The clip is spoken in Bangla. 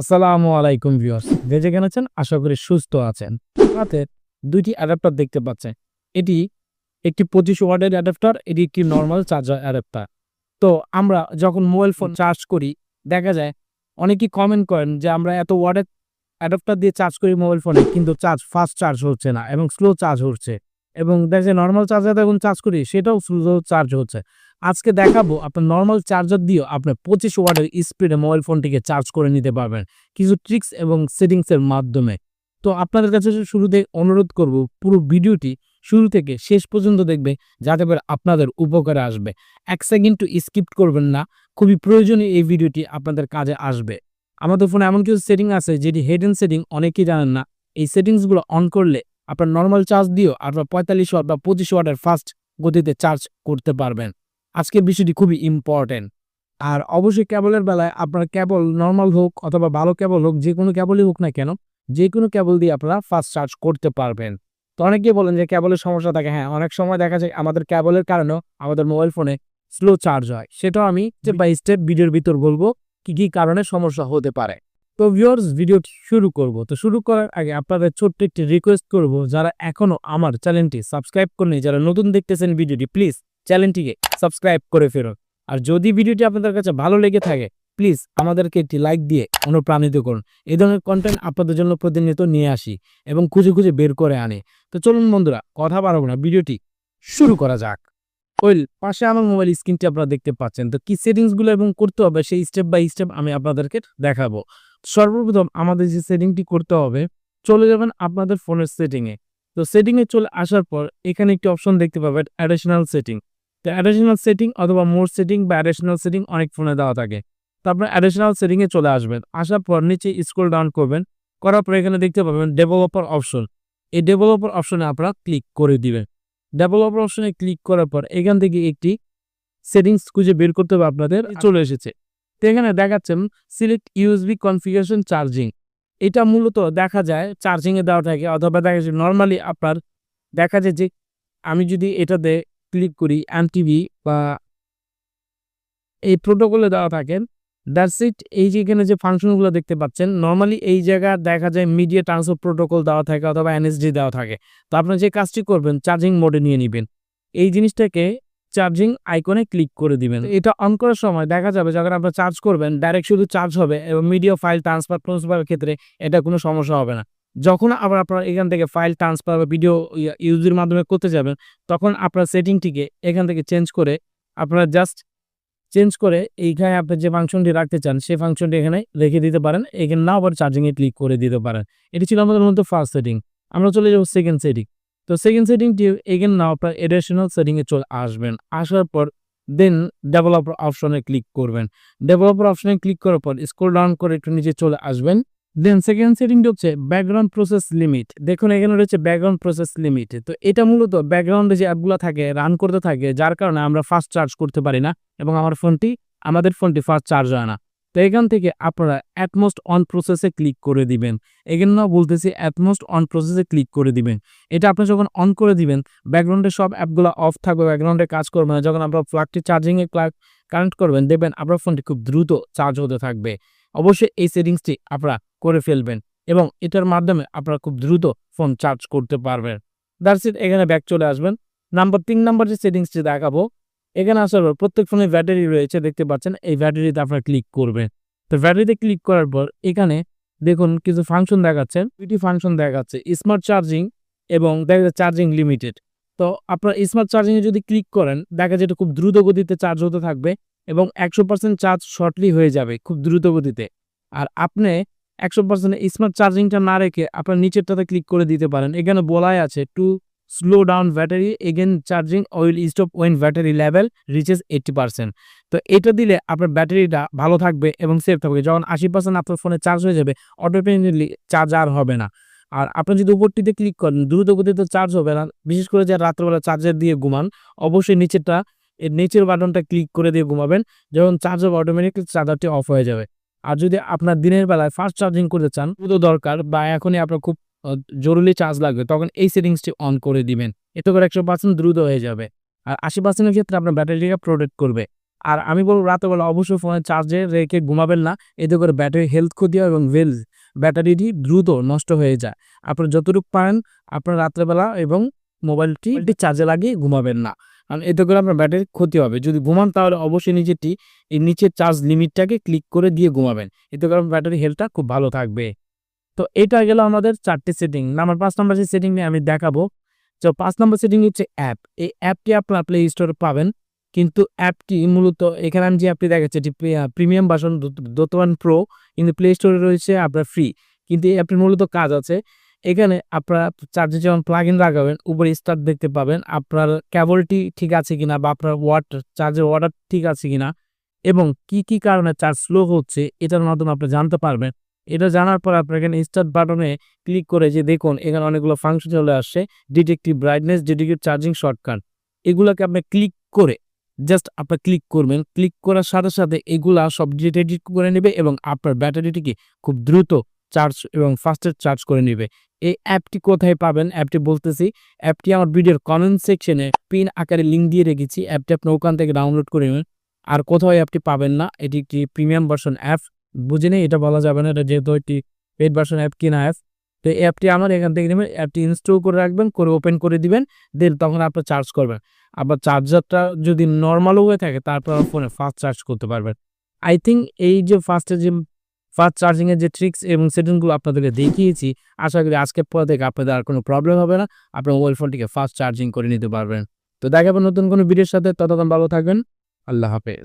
আসসালামু আলাইকুম ভিউয়ার্স। বেঁচে কেন আছেন, আশা করি সুস্থ আছেন। হাতে দুইটি অ্যাডাপ্টার দেখতে পাচ্ছেন। এটি একটি পঁচিশ ওয়ার্ডের অ্যাডাপ্টার এটি একটি নর্মাল চার্জার অ্যাডাপ্টার তো আমরা যখন মোবাইল ফোন চার্জ করি, দেখা যায় অনেকেই কমেন্ট করেন যে আমরা এত ওয়ার্ডের অ্যাডাপ্টার দিয়ে চার্জ করি মোবাইল ফোনে কিন্তু চার্জ ফাস্ট চার্জ হচ্ছে না এবং স্লো চার্জ হচ্ছে। এবং দেখা যায় নর্মাল চার্জার যখন চার্জ করি, সেটাও স্লো চার্জ হচ্ছে। আজকে দেখাবো, আপনার নর্মাল চার্জার দিয়েও আপনি পঁচিশ ওয়াটের স্পিডে মোবাইল ফোনটিকে চার্জ করে নিতে পারবেন। কিছু ট্রিক্স এবং সেটিংসের মাধ্যমে। তো আপনাদের কাছে শুরুতে অনুরোধ করব, পুরো ভিডিওটি শুরু থেকে শেষ পর্যন্ত দেখবে, যাতে করে আপনাদের উপকারে আসবে। এক সেকেন্ড টু স্কিপ করবেন না, খুবই প্রয়োজনীয় এই ভিডিওটি আপনাদের কাজে আসবে। আমাদের ফোনে এমন কিছু সেটিং আছে, যেটি হেডেন সেটিং অনেকেই জানেন না। এই সেটিংসগুলো অন করলে আপনার নর্মাল চার্জ দিয়েও আপনার পঁয়তাল্লিশ ওয়াট বা পঁচিশ ওয়াটের ফাস্ট গতিতে চার্জ করতে পারবেন। আজকের বিষয়টি খুবই ইম্পর্টেন্ট আর অবশ্যই কেবলের বেলায় আপনার কেবল নর্মাল হোক অথবা ভালো কেবল হোক, যে কোনো কেবলই হোক না কেন, যে কোনো কেবল দিয়ে আপনারা ফাস্ট চার্জ করতে পারবেন। তো অনেকেই বলেন যে কেবলের সমস্যা থাকে। হ্যাঁ অনেক সময় দেখা যায় আমাদের কেবলের কারণেও আমাদের মোবাইল ফোনে স্লো চার্জ হয়। সেটাও আমি স্টেপ বাই স্টেপ ভিডিওর ভিতর বলব, কি কি কারণে সমস্যা হতে পারে। তো ভিউয়ার্স ভিডিও শুরু করব। তো শুরু করার আগে আপনাদের ছোট্ট একটি রিকোয়েস্ট করব, যারা এখনও আমার চ্যানেলটি সাবস্ক্রাইব করেনি যারা নতুন দেখতেছেন ভিডিওটি প্লিজ চ্যানেলটিকে সাবস্ক্রাইব করে ফেরুন আর যদি ভিডিওটি আপনাদের কাছে ভালো লেগে থাকে প্লিজ আমাদেরকে একটি লাইক দিয়ে অনুপ্রাণিত করুন। এই ধরনের কন্টেন্ট আপনাদের জন্য প্রতিনিয়ত নিয়ে আসি এবং খুঁজে খুঁজে বের করে আনি। তো চলুন বন্ধুরা, কথা বাড়াবো না ভিডিওটি শুরু করা যাক। ওয়েল পাশে আমার মোবাইল স্ক্রিনটি আপনারা দেখতে পাচ্ছেন। তো কি সেটিংসগুলো এবং করতে হবে, সেই স্টেপ বাই স্টেপ আমি আপনাদেরকে দেখাবো। সর্বপ্রথম আমাদের যে সেটিংটি করতে হবে, চলে যাবেন আপনাদের ফোনের সেটিংয়ে। তো সেটিংয়ে চলে আসার পর এখানে একটি অপশন দেখতে পাবেন অ্যাডিশনাল সেটিং তো অ্যাডিশনাল সেটিং অথবা মোর সেটিং বা অ্যাডিশনাল সেটিং অনেক ফোনে দেওয়া থাকে। তো আপনার অ্যাডিশনাল সেটিংয়ে চলে আসবেন। আসার পর নিচে স্ক্রল ডাউন করবেন। করার পর এখানে দেখতে পাবেন ডেভেলপার অপশন এই ডেভেলপার অপশনে আপনারা ক্লিক করে দিবেন। ডেভেলপার অপশনে ক্লিক করার পর এখান থেকে একটি সেটিংস খুঁজে বের করতে হবে আপনাদের। চলে এসেছে। তো এখানে দেখাচ্ছেন সিলেক্ট ইউএসবি কনফিগারেশন চার্জিং। এটা মূলত দেখা যায় চার্জিংয়ে দেওয়া থাকে অথবা দেখা যায় নর্মালি আপনার দেখা যায় যে আমি যদি এটাতে ক্লিক করি এনটিভি বা এই প্রোটোকলে দেওয়া থাকেন দ্যাটস ইট। এই যে এখানে যে ফাংশনগুলো দেখতে পাচ্ছেন, নর্মালি এই জায়গা দেখা যায় মিডিয়া ট্রান্সফার প্রোটোকল দেওয়া থাকে অথবা এনএসডি দেওয়া থাকে। তো আপনার যে কাজটি করবেন, চার্জিং মোডে নিয়ে নেবেন। এই জিনিসটাকে চার্জিং আইকনে ক্লিক করে দিবেন। এটা অন করার সময় দেখা যাবে যখন আপনার চার্জ করবেন ডাইরেক্ট শুধু চার্জ হবে এবং মিডিয়া ফাইল ট্রান্সফার ট্রান্সফারের ক্ষেত্রে এটা কোনো সমস্যা হবে না। যখন আবার আপনার এখান থেকে ফাইল ট্রান্সফার বা ভিডিও ইউজের মাধ্যমে করতে যাবেন, তখন আপনার সেটিংটিকে এখান থেকে চেঞ্জ করে আপনারা জাস্ট চেঞ্জ করে এইখানে আপনি যে ফাংশনটি রাখতে চান, সেই ফাংশনটি এখানে রেখে দিতে পারেন। এখানে না আবার চার্জিংয়ে ক্লিক করে দিতে পারেন। এটি ছিল আমাদের মধ্যে ফার্স্ট সেটিং আমরা চলে যাব সেকেন্ড সেটিং তো সেকেন্ড সেটিংটি এখানে না আপনার এডিশনাল সেটিংয়ে চলে আসবেন। আসার পর দেন ডেভেলপার অপশনে ক্লিক করবেন। ডেভেলপার অপশনে ক্লিক করার পর স্ক্রল ডাউন করে একটু নিচে চলে আসবেন। দেন সেকেন্ড সেটিংটি হচ্ছে ব্যাকগ্রাউন্ড প্রসেস লিমিট দেখুন এখানে রয়েছে ব্যাকগ্রাউন্ড প্রসেস লিমিট তো এটা মূলত ব্যাকগ্রাউন্ডে যে অ্যাপগুলো থাকে রান করতে থাকে, যার কারণে আমরা ফাস্ট চার্জ করতে পারি না এবং আমার ফোনটি আমাদের ফোনটি ফাস্ট চার্জ হয় না। তো এখান থেকে আপনারা অ্যাটমোস্ট অন প্রসেসে ক্লিক করে দিবেন। এখানে না বলতেছি অ্যাটমোস্ট অন প্রসেসে ক্লিক করে দিবেন। এটা আপনি যখন অন করে দিবেন ব্যাকগ্রাউন্ডে সব অ্যাপগুলো অফ থাকবে ব্যাকগ্রাউন্ডে কাজ করবে না। যখন আপনার ফ্ল্যাগটি চার্জিংয়ে কানেক্ট করবেন, দেখবেন আপনার ফোনটি খুব দ্রুত চার্জ হতে থাকবে। অবশ্যই এই সেটিংসটি আপনারা করে ফেলবেন এবং এটার মাধ্যমে আপনারা খুব দ্রুত ফোন চার্জ করতে পারবেন। দ্যাটস ইট এখানে ব্যাক চলে আসবেন। নাম্বার তিন নাম্বার যে সেটিংসটি দেখাবো এখানে আসার পর প্রত্যেক ফোনে ব্যাটারি রয়েছে, দেখতে পাচ্ছেন। এই ব্যাটারিতে আপনারা ক্লিক করবেন। তো ব্যাটারিতে ক্লিক করার পর এখানে দেখুন কিছু ফাংশন দেখাচ্ছেন দুইটি ফাংশন দেখাচ্ছে স্মার্ট চার্জিং এবং দেখা যাচ্ছে চার্জিং লিমিটেড তো আপনার স্মার্ট চার্জিংয়ে যদি ক্লিক করেন, দেখা যায় এটা খুব দ্রুত গতিতে চার্জ হতে থাকবে এবং একশো পার্সেন্ট চার্জ শর্টলি হয়ে যাবে খুব দ্রুত গতিতে। আর আপনি একশো পার্সেন্ট স্মার্ট চার্জিংটা না রেখে আপনার নিচেরটাতে ক্লিক করে দিতে পারেন। এখানে বলাই আছে to slow down battery again charging will stop when battery level reaches eighty percent তো এটা দিলে আপনার ব্যাটারিটা ভালো থাকবে এবং সেফ থাকবে। যখন আশি পার্সেন্ট আপনার ফোনে চার্জ হয়ে যাবে অটোমেটিকলি চার্জ আর হবে না। আর আপনি যদি উপরটিতে ক্লিক করেন দ্রুত গতিতে চার্জ হবে না, বিশেষ করে যে রাত্রেবেলা চার্জার দিয়ে ঘুমান, অবশ্যই নিচেরটা, এর নিচের বাটনটা ক্লিক করে দিয়ে ঘুমাবেন। যখন চার্জ হবে অটোমেটিকলি চার্জারটি অফ হয়ে যাবে। আর যদি আপনার দিনের বেলায় ফাস্ট চার্জিং করতে চান দরকার বা এখনই আপনার খুব জরুরি চার্জ লাগবে তখন এই সেটিংসটি অন করে দিবেন। এতে করে একশো পার্সেন্ট দ্রুত হয়ে যাবে। আর আশি পার্সেন্টের ক্ষেত্রে আপনার ব্যাটারিটা প্রোটেক্ট করবে। আর আমি বলব রাতেবেলা অবশ্যই ফোনে চার্জে রেখে ঘুমাবেন না এতে করে ব্যাটারি হেলথ ক্ষতি হয় এবং ওয়েল ব্যাটারিটি দ্রুত নষ্ট হয়ে যায়। আপনারা যতটুকু পারেন আপনার রাত্রেবেলা এবং মোবাইলটি চার্জে লাগিয়ে ঘুমাবেন না। কারণ এতে করে আপনার ব্যাটারি ক্ষতি হবে। যদি ঘুমান তাহলে অবশ্যই নিচেরটি এই নিচের চার্জ লিমিটটাকে ক্লিক করে দিয়ে ঘুমাবেন। এতে করে আপনার ব্যাটারি হেলথটা খুব ভালো থাকবে। তো এটা গেল আমাদের চারটি সেটিং নাম্বার পাঁচ নম্বর সেটিং নিয়ে আমি দেখাবো, তো পাঁচ নম্বর সেটিং হচ্ছে অ্যাপ এই অ্যাপটি আপনার প্লে স্টোরে পাবেন, কিন্তু অ্যাপটি মূলত এখানে আমি যে অ্যাপটি দেখাচ্ছি, এটি প্রিমিয়াম ভার্সন দোতওয়ান প্রো কিন্তু প্লে স্টোরে রয়েছে আপনার ফ্রি কিন্তু এই অ্যাপটির মূলত কাজ আছে, এখানে আপনারা চার্জে যেমন প্লাগ ইন লাগাবেন, উপরে স্টার্ট দেখতে পাবেন, আপনার কেবলটি ঠিক আছে কিনা বা আপনার ওয়াট চার্জের অর্ডার ঠিক আছে কিনা, এবং কি কি কারণে চার্জ স্লো হচ্ছে, এটার মাধ্যমে আপনি জানতে পারবেন। এটা জানার পর আপনার এখানে স্টার্ট বাটনে ক্লিক করে যে দেখুন, এখানে অনেকগুলো ফাংশন চলে আসছে detective brightness detective charging shortcut এগুলোকে আপনি ক্লিক করে জাস্ট আপনি ক্লিক করবেন। ক্লিক করার সাথে সাথে এগুলা সব ডিটেক্ট করে নেবে এবং আপনার ব্যাটারিটিকে খুব দ্রুত চার্জ এবং ফাস্টের চার্জ করে নেবে। এই অ্যাপটি কোথায় পাবেন? অ্যাপটি বলতেছি, অ্যাপটি আমার ভিডিওর কমেন্ট সেকশনে পিন আকারে লিঙ্ক দিয়ে রেখেছি। অ্যাপটি আপনি ওখান থেকে ডাউনলোড করে নেবেন। আর কোথাও অ্যাপটি পাবেন না, এটি একটি প্রিমিয়াম ভার্সন অ্যাপ বুঝে নেই এটা বলা যাবে না, এটা যেহেতু একটি পেড ভার্সন অ্যাপ কিনা অ্যাপ তো অ্যাপটি আমার এখান থেকে নেবেন অ্যাপটি ইনস্টল করে রাখবেন, করে ওপেন করে দিবেন দেন তখন আপনি চার্জ করবেন। আবার চার্জারটা যদি নর্মালও হয়ে থাকে, তারপর ফোনে ফাস্ট চার্জ করতে পারবেন। আই থিঙ্ক এই যে ফাস্টের যে ফাস্ট চার্জিংয়ের যে ট্রিক্স এবং সেটিংগুলো আপনাদেরকে দেখিয়েছি, আশা করি আজকের পর থেকে আপনাদের আর কোনো প্রবলেম হবে না, আপনার মোবাইল ফোনটিকে ফাস্ট চার্জিং করে নিতে পারবেন। তো দেখাবেন নতুন কোনো ভিডিওর সাথে, ততক্ষণ ভালো থাকবেন, আল্লাহ হাফেজ।